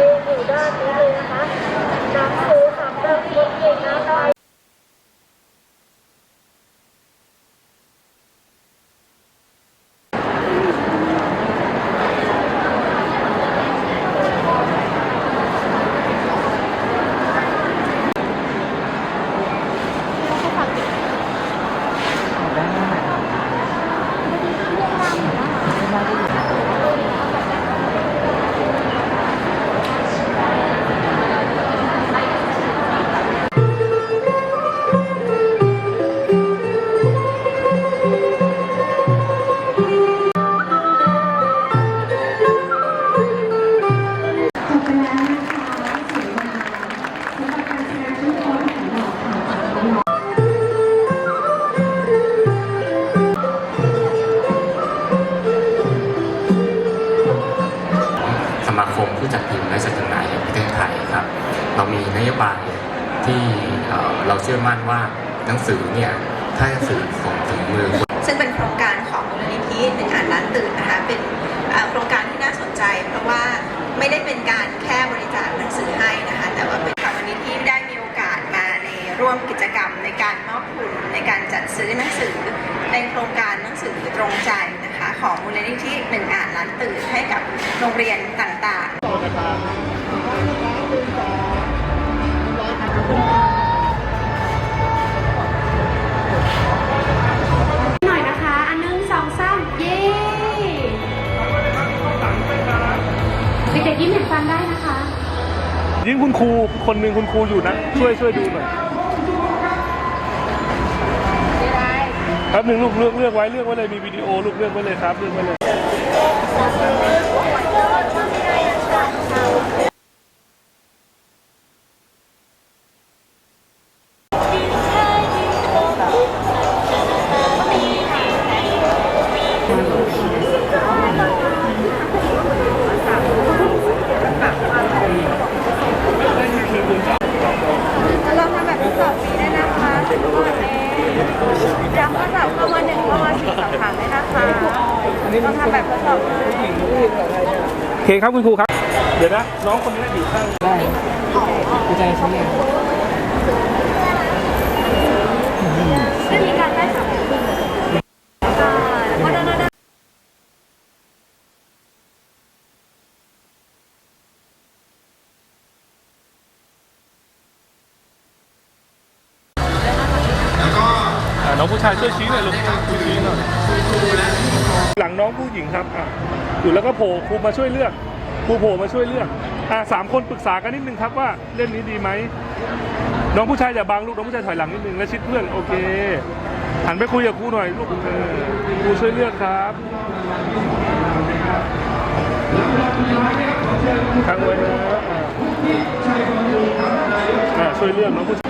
ยืนอยู่ด้านนี้เลยนะคะหนังสือสำหรั ผู้จัดพิมพ์และจัดจำหน่ายแห่งประเทศไทยครับ เรามีนโยบายที่เราเชื่อมั่นว่าหนังสือเนี่ยถ้าสื่อส่งถึงมือ ซึ่งเป็นโครงการของมูลนิธิหนึ่งอ่านล้านตื่นนะคะเป็นโครงการที่น่าสนใจ เพราะว่าไม่ได้เป็นการแค่บริจาคหนังสือให้นะคะแต่ว่าเป็นค่ะวันนี้ที่ได้มีโอกาสมาในร่วมกิจกรรมในการมอบทุนในการจัดซื้อหนังสือในโครงการหนังสือตรงใจนะคะของมูลนิธิหนึ่งอ่านล้านตื่นให้กับ โรงเรียนต่างๆหน่อยนะคะอันหนึ่งสองสามเย้เด็กๆยิ้มเห็นฟันได้นะคะ ยิ่งคุณครูคนหนึ่งคุณครูอยู่นะ ช่วยช่วยดูหน่อยแป๊บหนึ่งลูกเลือกเลือกไว้เลือกไว้เลยมีวิดีโอลูกเลือกไว้เลยครับเลือกไว้เลย Oh my god, 29 and 12. แบบทดสอบเลยโอเคครับคุณครูครับ เดี๋ยวนะน้องคนนี้อยู่ข้างได้กูใจฉันเอง น้องผู้ชายช่วยชี้หน่อยลูกช่วยชี้หน่อยหลังน้องผู้หญิงครับอะอยู่แล้วก็โผล่ครูมาช่วยเลือกครูโผล่มาช่วยเลือกอ่าสามคนปรึกษากันนิดนึงครับว่าเล่มนี้ดีไหมน้องผู้ชายอย่าบังลูกน้องผู้ชายถอยหลังนิดนึงแล้วชิดเพื่อนโอเคหันไปคุยกับครูหน่อยลูกเออครูช่วยเลือกครับค้างไว้นะอ่าอ่าช่วยเลือกน้องผู้ชาย